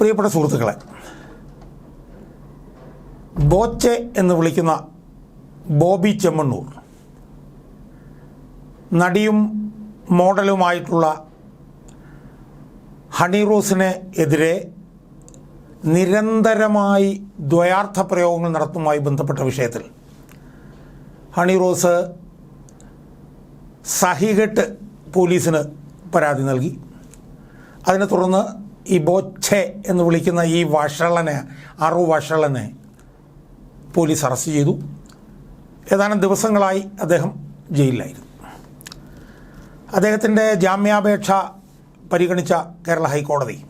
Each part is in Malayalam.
പ്രിയപ്പെട്ട സുഹൃത്തുക്കളെ ബോച്ചെ എന്ന് വിളിക്കുന്ന ബോബി ചെമ്മണ്ണൂർ നടിയും മോഡലുമായിട്ടുള്ള ഹണി എതിരെ നിരന്തരമായി ദ്വയാർത്ഥ പ്രയോഗങ്ങൾ നടത്തുമായി ബന്ധപ്പെട്ട വിഷയത്തിൽ ഹണി റോസ് സഹികെട്ട് പോലീസിന് പരാതി നൽകി. അതിനെ തുടർന്ന് ഈ ബോച്ചെ എന്ന് വിളിക്കുന്ന ഈ വഷളനെ അറു വഷളനെ പോലീസ് അറസ്റ്റ് ചെയ്തു. ഏതാനും ദിവസങ്ങളായി അദ്ദേഹം ജയിലിലായിരുന്നു. അദ്ദേഹത്തിന്റെ ജാമ്യാപേക്ഷ പരിഗണിച്ച കേരള ഹൈക്കോടതി.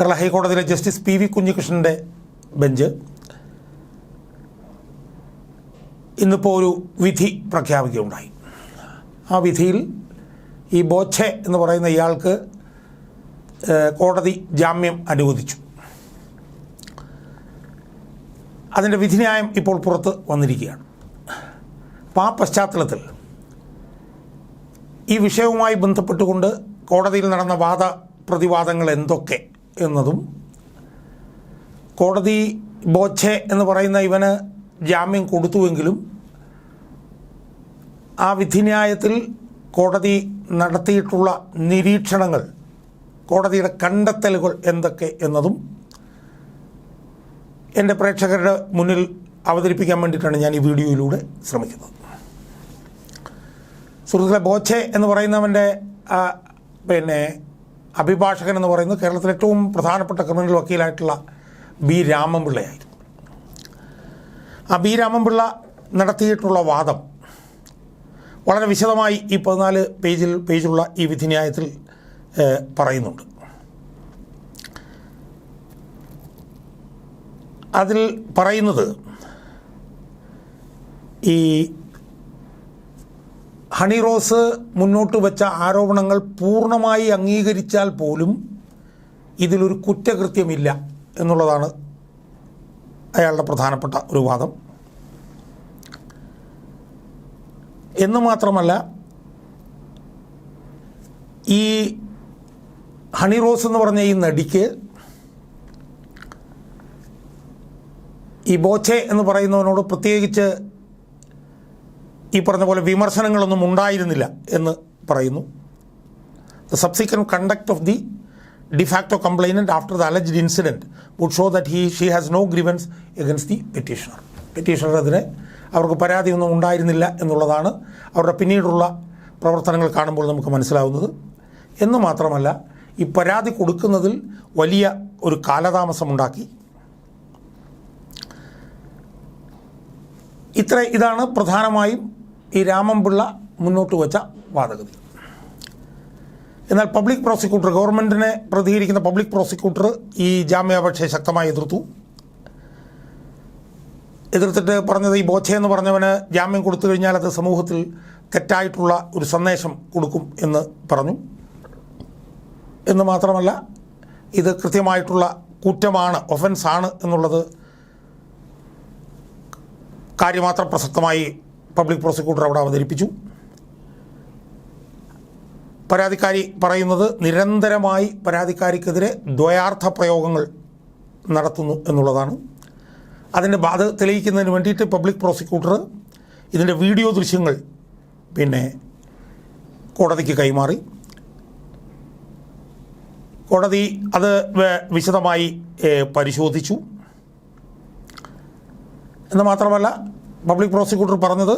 കേരള ഹൈക്കോടതിയിലെ ജസ്റ്റിസ് പി വി കുഞ്ഞികൃഷ്ണന്റെ ബെഞ്ച്. ഇന്നിപ്പോൾ ഒരു വിധി പ്രഖ്യാപിക്കുകയുണ്ടായി. ആ വിധിയിൽ ഈ ബോച്ചെ എന്ന് പറയുന്ന ഇയാൾക്ക് കോടതി ജാമ്യം അനുവദിച്ചു. അതിന്റെ വിധിന്യായം ഇപ്പോൾ പുറത്ത് വന്നിരിക്കുകയാണ്. അപ്പോൾ ആ പശ്ചാത്തലത്തിൽ ഈ വിഷയവുമായി ബന്ധപ്പെട്ടുകൊണ്ട് കോടതിയിൽ നടന്ന വാദ പ്രതിവാദങ്ങൾ എന്തൊക്കെ എന്നതും കോടതി ബോച്ചെ എന്ന് പറയുന്ന ഇവന് ജാമ്യം കൊടുത്തുവെങ്കിലും ആ വിധിന്യായത്തിൽ കോടതി നടത്തിയിട്ടുള്ള നിരീക്ഷണങ്ങൾ കോടതിയുടെ കണ്ടെത്തലുകൾ എന്തൊക്കെ എന്നതും എന്റെ പ്രേക്ഷകരുടെ മുന്നിൽ അവതരിപ്പിക്കാൻ വേണ്ടിയിട്ടാണ് ഞാൻ ഈ വീഡിയോയിലൂടെ ശ്രമിക്കുന്നത്. സുഹൃത്തുക്കളെ ബോച്ചെ എന്ന് പറയുന്നവന്റെ പിന്നെ അഭിഭാഷകൻ എന്ന് പറയുന്നത് കേരളത്തിലെ ഏറ്റവും പ്രധാനപ്പെട്ട ക്രിമിനൽ വക്കീലായിട്ടുള്ള ബി. രാമൻപിള്ളയായിരുന്നു. ആ ബി. രാമൻപിള്ള നടത്തിയിട്ടുള്ള വാദം വളരെ വിശദമായി ഈ പതിനാല് പേജിൽ പേജുള്ള ഈ വിധിന്യായത്തിൽ പറയുന്നുണ്ട്. അതിൽ പറയുന്നത് ഈ ഹണി റോസ് മുന്നോട്ട് വെച്ച ആരോപണങ്ങൾ പൂർണമായി അംഗീകരിച്ചാൽ പോലും ഇതിലൊരു കുറ്റകൃത്യമില്ല എന്നുള്ളതാണ് അയാളുടെ പ്രധാനപ്പെട്ട ഒരു വാദം. എന്ന് മാത്രമല്ല ഈ ഹണി റോസ് എന്ന് പറഞ്ഞ ഈ നടിക്ക് ഈ ബോച്ചെ എന്ന് പറയുന്നവനോട് പ്രത്യേകിച്ച് ഈ പറഞ്ഞ പോലെ വിമർശനങ്ങളൊന്നും ഉണ്ടായിരുന്നില്ല എന്ന് പറയുന്നു. The subsequent conduct of the de facto complainant after the alleged incident would show that he she has no grievance against the petitioner petitioner അതിന് അവർക്ക് പരാതിയൊന്നും ഉണ്ടായിരുന്നില്ല എന്നുള്ളതാണ് അവരുടെ പിന്നീടുള്ള പ്രവർത്തനങ്ങൾ കാണുമ്പോൾ നമുക്ക് മനസ്സിലാവുന്നത്. എന്ന് മാത്രമല്ല ഈ പരാതി കൊടുക്കുന്നതിൽ വലിയ ഒരു കാലതാമസമുണ്ടാക്കി. ഇത്ര ഇതാണ് പ്രധാനമായും ഈ രാമൻപിള്ള മുന്നോട്ട് വച്ച വാദഗതി. എന്നാൽ പബ്ലിക് പ്രോസിക്യൂട്ടർ ഗവൺമെന്റിനെ പ്രതികരിക്കുന്ന പബ്ലിക് പ്രോസിക്യൂട്ടർ ഈ ജാമ്യാപേക്ഷയെ ശക്തമായി എതിർത്തു. എതിർത്തിട്ട് പറഞ്ഞത് ഈ ബോച്ചെ എന്ന് പറഞ്ഞവന് ജാമ്യം കൊടുത്തു കഴിഞ്ഞാൽ അത് സമൂഹത്തിൽ തെറ്റായിട്ടുള്ള ഒരു സന്ദേശം കൊടുക്കും എന്ന് പറഞ്ഞു. എന്ന് മാത്രമല്ല ഇത് കൃത്യമായിട്ടുള്ള കുറ്റമാണ് ഒഫൻസാണ് എന്നുള്ളത് കാര്യമാത്രം പ്രസക്തമായി പബ്ലിക് പ്രോസിക്യൂട്ടർ അവിടെ അവതരിപ്പിച്ചു. പരാതിക്കാരി പറയുന്നത് നിരന്തരമായി പരാതിക്കാരിക്കെതിരെ ദ്വയാർത്ഥ പ്രയോഗങ്ങൾ നടത്തുന്നു എന്നുള്ളതാണ്. അതിന്റെ അത് തെളിയിക്കുന്നതിന് വേണ്ടിയിട്ട് പബ്ലിക് പ്രോസിക്യൂട്ടർ ഇതിന്റെ വീഡിയോ ദൃശ്യങ്ങൾ പിന്നെ കോടതിക്ക് കൈമാറി. കോടതി അത് വിശദമായി പരിശോധിച്ചു. എന്ന് മാത്രമല്ല പബ്ലിക് പ്രോസിക്യൂട്ടർ പറഞ്ഞത്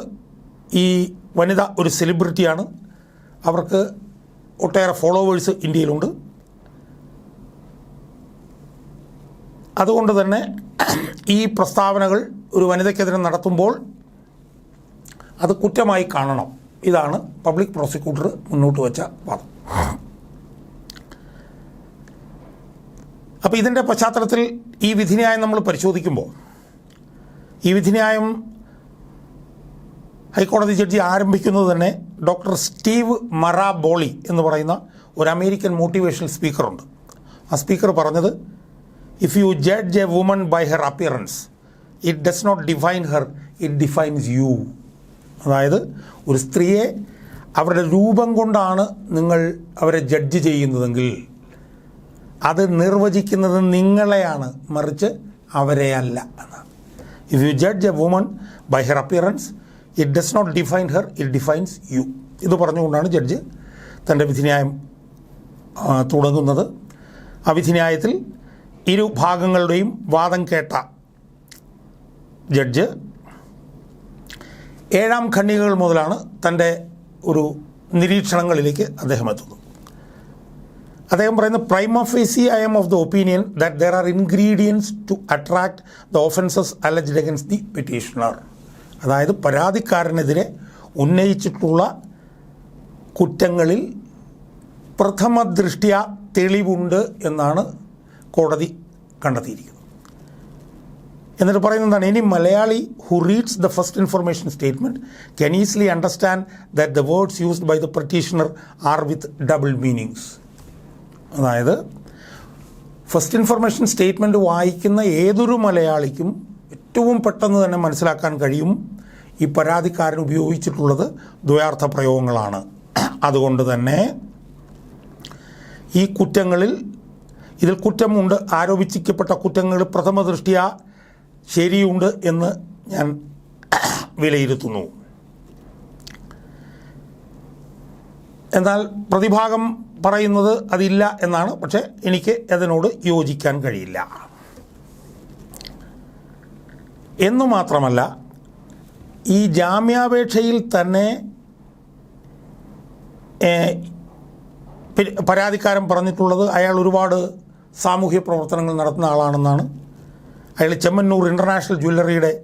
ഈ വനിത ഒരു സെലിബ്രിറ്റിയാണ്. അവർക്ക് ഒട്ടേറെ ഫോളോവേഴ്സ് ഇന്ത്യയിലുണ്ട്. അതുകൊണ്ട് തന്നെ ഈ പ്രസ്താവനകൾ ഒരു വനിതയ്ക്കെതിരെ നടത്തുമ്പോൾ അത് കുറ്റമായി കാണണം. ഇതാണ് പബ്ലിക് പ്രോസിക്യൂട്ടർ മുന്നോട്ട് വെച്ച വാദം. അപ്പോൾ ഇതിന്റെ പശ്ചാത്തലത്തിൽ ഈ വിധിന്യായം നമ്മൾ പരിശോധിക്കുമ്പോൾ ഈ വിധിന്യായം ഹൈക്കോടതി ജഡ്ജി ആരംഭിക്കുന്നത് തന്നെ ഡോക്ടർ സ്റ്റീവ് മറാബോളി എന്ന് പറയുന്ന ഒരു അമേരിക്കൻ മോട്ടിവേഷണൽ സ്പീക്കറുണ്ട്. ആ സ്പീക്കർ പറഞ്ഞത് if you judge a woman by her appearance it does not define her it defines you അതായത് ഒരു സ്ത്രീയെ അവരുടെ രൂപം കൊണ്ടാണ് നിങ്ങൾ അവരെ ജഡ്ജ് ചെയ്യുന്നതെങ്കിൽ അത് നിർവചിക്കുന്നത് നിങ്ങളെയാണ് മറിച്ച് അവരെയല്ല എന്നാണ്. If you judge a woman by her appearance it does not define her it defines you ഇത് പറഞ്ഞുകൊണ്ടാണ് ജഡ്ജ് തന്റെ വിധിന്യായം തുടങ്ങുന്നത്. ആ വിധിന്യായത്തിൽ ഇരു ഭാഗങ്ങളുടെയും വാദം കേട്ട ജഡ്ജ് ഏഴാം ഖണ്ഡികകൾ മുതലാണ് തന്റെ ഒരു നിരീക്ഷണങ്ങളിലേക്ക് അദ്ദേഹം എത്തുന്നത്. അദ്ദേഹം പറയുന്ന C I'm of the opinion that there are ingredients to attract the offences alleged against the petitioner അതായത് പരാതിക്കാരനെതിരെ ഉന്നയിച്ചിട്ടുള്ള കുറ്റങ്ങളിൽ പ്രഥമ ദൃഷ്ട്യ തെളിവുണ്ട് എന്നാണ് കോടതി കണ്ടെത്തിയിരിക്കുന്നത്. എന്നിട്ട് പറയുന്നത് എന്താണ് ഇനി Malayali who reads the first information statement can easily understand that the words used by the petitioner are with double meanings അതായത് ഫസ്റ്റ് ഇൻഫർമേഷൻ സ്റ്റേറ്റ്മെന്റ് വായിക്കുന്ന ഏതൊരു മലയാളിക്കും ഏറ്റവും പെട്ടെന്ന് തന്നെ മനസ്സിലാക്കാൻ കഴിയും ഈ പരാതിക്കാരൻ ഉപയോഗിച്ചിട്ടുള്ളത് ദ്വയാർത്ഥ പ്രയോഗങ്ങളാണ്. അതുകൊണ്ട് തന്നെ ഈ കുറ്റങ്ങളിൽ ഇതിൽ കുറ്റമുണ്ട് ആരോപിച്ചിക്കപ്പെട്ട കുറ്റങ്ങൾ പ്രഥമ ദൃഷ്ടിയ ശരിയുണ്ട് എന്ന് ഞാൻ വിലയിരുത്തുന്നു. എന്നാൽ പ്രതിഭാഗം പറയുന്നത് അതില്ല എന്നാണ്. പക്ഷേ എനിക്ക് അതിനോട് യോജിക്കാൻ കഴിയില്ല. എന്നു മാത്രമല്ല ഈ ജാമ്യാപേക്ഷയിൽ തന്നെ പരാതിക്കാരൻ പറഞ്ഞിട്ടുള്ളത് അയാൾ ഒരുപാട് സാമൂഹ്യ പ്രവർത്തനങ്ങൾ നടത്തുന്ന ആളാണെന്നാണ്. അയാൾ ചെമ്മന്നൂർ ഇന്റർനാഷണൽ ജ്വല്ലറിയുടെ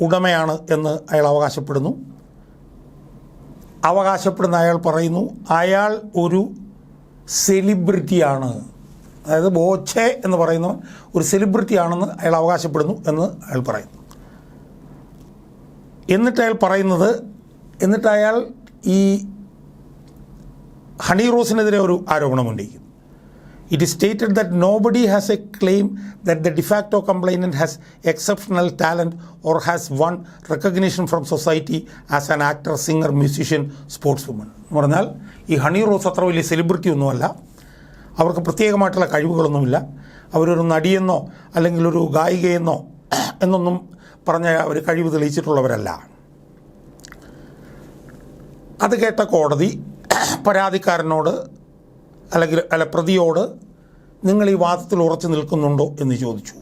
ഉടമയാണ് എന്ന് അയാൾ അവകാശപ്പെടുന്നു. അവകാശപ്പെടുന്ന അയാൾ പറയുന്നു അയാൾ ഒരു സെലിബ്രിറ്റിയാണ് അതായത് ബോച്ചെ എന്ന് പറയുന്ന ഒരു സെലിബ്രിറ്റി ആണെന്ന് അയാൾ അവകാശപ്പെടുന്നു എന്ന് അയാൾ പറയുന്നു. എന്നിട്ട് അയാൾ പറയുന്നത് എന്നിട്ട് അയാൾ ഈ ഹണി റോസിനെതിരെ ഒരു ആരോപണം ഉന്നയിക്കും it is stated that nobody has a claim that the de facto complainant has exceptional talent or has won recognition from society as an actor singer musician sportswoman എന്ന് പറഞ്ഞാൽ ഈ ഹണി റോസ് അത്ര വലിയ സെലിബ്രിറ്റി ഒന്നുമല്ല. അവർക്ക് പ്രത്യേകമായിട്ടുള്ള കഴിവുകളൊന്നുമില്ല. അവരൊരു നടിയെന്നോ അല്ലെങ്കിൽ ഒരു ഗായികയെന്നോ എന്നൊന്നും പറഞ്ഞ അവർ കഴിവ് തെളിയിച്ചിട്ടുള്ളവരല്ല. അത് കേട്ട കോടതി പരാതിക്കാരനോട് അല്ലെങ്കിൽ അല്ല പ്രതിയോട് നിങ്ങൾ ഈ വാദത്തിൽ ഉറച്ചു നിൽക്കുന്നുണ്ടോ എന്ന് ചോദിച്ചു.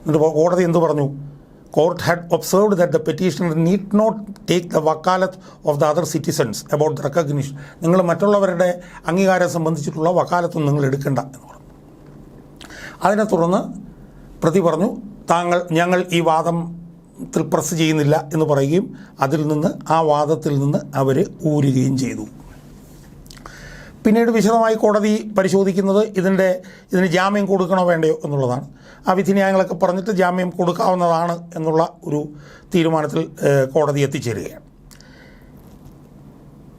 എന്നിട്ട് കോടതി എന്തു പറഞ്ഞു? Court had observed that the petitioner need not take the vakalat of the other citizens about the recognition നിങ്ങൾ മറ്റുള്ളവരുടെ അംഗീകാരം സംബന്ധിച്ചിട്ടുള്ള വക്കാലത്തൊന്നും നിങ്ങൾ എടുക്കേണ്ട എന്ന് പറഞ്ഞു. അതിനെ തുടർന്ന് പ്രതി പറഞ്ഞു താങ്കൾ ഞങ്ങൾ ഈ വാദത്തിൽ പ്രസ് ചെയ്യുന്നില്ല എന്ന് പറയുകയും അതിൽ നിന്ന് ആ വാദത്തിൽ നിന്ന് അവർ ഊരുകയും ചെയ്തു. പിന്നീട് വിശദമായി കോടതി പരിശോധിക്കുന്നത് ഇതിന്റെ ഇതിന് ജാമ്യം കൊടുക്കണോ വേണ്ടയോ എന്നുള്ളതാണ്. ആ വിധിന്യായങ്ങളൊക്കെ പറഞ്ഞിട്ട് ജാമ്യം കൊടുക്കാവുന്നതാണ് എന്നുള്ള ഒരു തീരുമാനത്തിൽ കോടതി എത്തിച്ചേരുകയാണ്.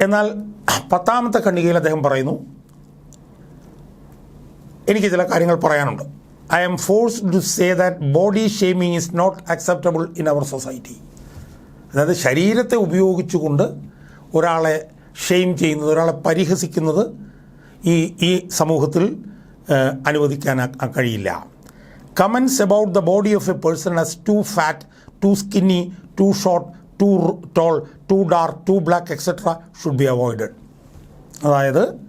എന്നാൽ പത്താമത്തെ ഖണ്ഡികയിൽ അദ്ദേഹം പറയുന്നു എനിക്ക് ചില കാര്യങ്ങൾ പറയാനുണ്ട്. I'm forced to say that body shaming is not acceptable in our society അതായത് ശരീരത്തെ ഉപയോഗിച്ചുകൊണ്ട് ഒരാളെ ഷെയിം ചെയ്യുന്നത് ഒരാളെ പരിഹസിക്കുന്നത് ഈ ഈ സമൂഹത്തിൽ അനുവദിക്കാൻ കഴിയില്ല. Comments about the body of a person as too fat too skinny too short too tall too dark too black etcetera should be avoided അതായത്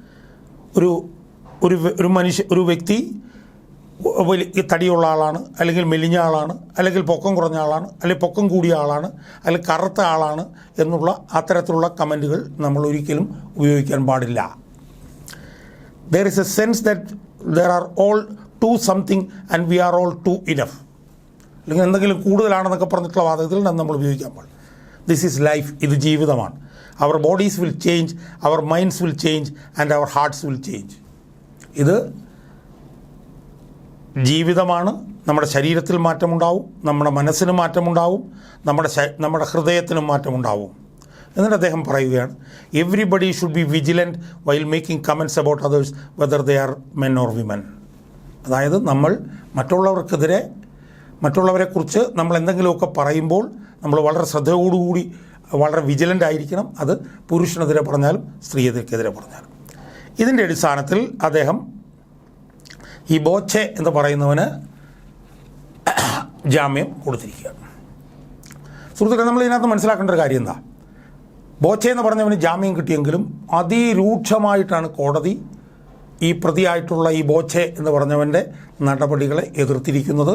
ഒരു ഒരു ഒരു മനുഷ്യ ഒരു വ്യക്തി വലിയ തടിയുള്ള ആളാണ് അല്ലെങ്കിൽ മെലിഞ്ഞ ആളാണ് അല്ലെങ്കിൽ പൊക്കം കുറഞ്ഞ ആളാണ് അല്ലെങ്കിൽ പൊക്കം കൂടിയ ആളാണ് അല്ലെങ്കിൽ കറുത്ത ആളാണ് എന്നുള്ള അത്തരത്തിലുള്ള കമന്റുകൾ നമ്മൾ ഒരിക്കലും ഉപയോഗിക്കാൻ പാടില്ല. There is a sense that there are all too something and we are all too enough അല്ലെങ്കിൽ എന്തെങ്കിലും കൂടുതലാണെന്നൊക്കെ പറഞ്ഞിട്ടുള്ള വാദത്തിൽ നമ്മൾ ഉപയോഗിക്കാൻ പാടില്ല. ദിസ് ഈസ് ലൈഫ് ഇത് ജീവിതമാണ്. Our bodies will change our minds will change and our hearts will change ഇത് ജീവിതമാണ്. നമ്മുടെ ശരീരത്തിൽ മാറ്റമുണ്ടാവും. നമ്മുടെ മനസ്സിന് മാറ്റമുണ്ടാവും. നമ്മുടെ നമ്മുടെ ഹൃദയത്തിനും മാറ്റമുണ്ടാവും. എന്നിട്ട് അദ്ദേഹം പറയുകയാണ് everybody should be vigilant while making comments about others whether they are men or women അതായത് നമ്മൾ മറ്റുള്ളവർക്കെതിരെ മറ്റുള്ളവരെക്കുറിച്ച് നമ്മൾ എന്തെങ്കിലുമൊക്കെ പറയുമ്പോൾ നമ്മൾ വളരെ ശ്രദ്ധയോടുകൂടി വളരെ വിജിലന്റ് ആയിരിക്കണം. അത് പുരുഷനെതിരെ പറഞ്ഞാലും സ്ത്രീയെതിരെ പറഞ്ഞാലും. ഇതിന്റെ അടിസ്ഥാനത്തിൽ അദ്ദേഹം ഈ ബോച്ചെ എന്ന് പറയുന്നവന് ജാമ്യം കൊടുത്തിരിക്കുകയാണ് സുഹൃത്തുക്കളെ നമ്മൾ ഇതിനകത്ത് മനസ്സിലാക്കേണ്ട ഒരു കാര്യം എന്താ? ബോച്ചെ എന്ന് പറഞ്ഞവന് ജാമ്യം കിട്ടിയെങ്കിലും അതിരൂക്ഷമായിട്ടാണ് കോടതി ഈ പ്രതിയായിട്ടുള്ള ഈ ബോച്ചെ എന്ന് പറഞ്ഞവന്റെ നടപടികളെ എതിർത്തിരിക്കുന്നത്.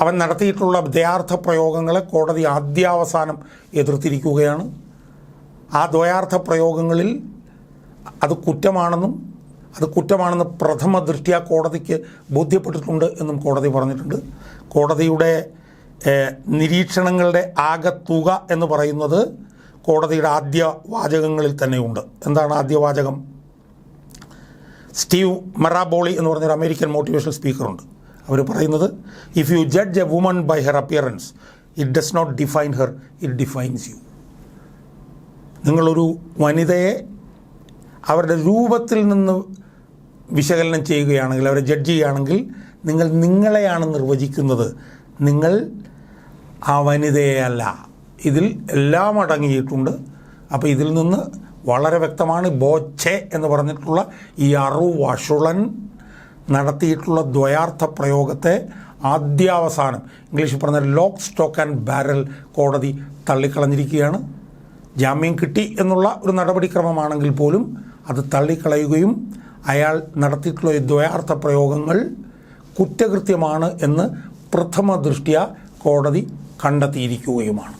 അവൻ നടത്തിയിട്ടുള്ള ദ്വയാർത്ഥ പ്രയോഗങ്ങളെ കോടതി ആദ്യാവസാനം എതിർത്തിരിക്കുകയാണ്. ആ ദ്വയാർത്ഥ പ്രയോഗങ്ങളിൽ അത് കുറ്റമാണെന്നും അത് കുറ്റമാണെന്ന് പ്രഥമ ദൃഷ്ട്യാ കോടതിക്ക് ബോധ്യപ്പെട്ടിട്ടുണ്ട് എന്നും കോടതി പറഞ്ഞിട്ടുണ്ട്. കോടതിയുടെ നിരീക്ഷണങ്ങളുടെ ആകത്തുക തുക എന്ന് പറയുന്നത് കോടതിയുടെ ആദ്യ വാചകങ്ങളിൽ തന്നെയുണ്ട്. എന്താണ് ആദ്യ വാചകം? സ്റ്റീവ് മെറാബോളി എന്ന് പറഞ്ഞൊരു അമേരിക്കൻ മോട്ടിവേഷണൽ സ്പീക്കറുണ്ട്. അവർ പറയുന്നത് if you judge a woman by her appearance it does not define her it defines you നിങ്ങളൊരു വനിതയെ അവരുടെ രൂപത്തിൽ നിന്ന് വിശകലനം ചെയ്യുകയാണെങ്കിൽ അവരെ ജഡ്ജ് ചെയ്യുകയാണെങ്കിൽ നിങ്ങൾ നിങ്ങളെയാണ് നിർവചിക്കുന്നത്. നിങ്ങൾ ആ വനിതയല്ല ഇതിൽ എല്ലാം അടങ്ങിയിട്ടുണ്ട്. അപ്പോൾ ഇതിൽ നിന്ന് വളരെ വ്യക്തമാണ് ബോച്ചെ എന്ന് പറഞ്ഞിട്ടുള്ള ഈ അറു വഷുളൻ നടത്തിയിട്ടുള്ള ദ്വയാർത്ഥ പ്രയോഗത്തെ ആദ്യാവസാനം ഇംഗ്ലീഷിൽ പറഞ്ഞ ലോക്ക് സ്റ്റോക്ക് ആൻഡ് ബാരൽ കോടതി തള്ളിക്കളഞ്ഞിരിക്കുകയാണ്. ജാമ്യം കിട്ടി എന്നുള്ള ഒരു നടപടിക്രമമാണെങ്കിൽ പോലും അത് തള്ളിക്കളയുകയും അയാൾ നടത്തിയിട്ടുള്ള ദ്വയാർത്ഥ പ്രയോഗങ്ങൾ കുറ്റകൃത്യമാണ് എന്ന് പ്രഥമ ദൃഷ്ട്യ കോടതി കണ്ടെത്തിയിരിക്കുകയുമാണ്.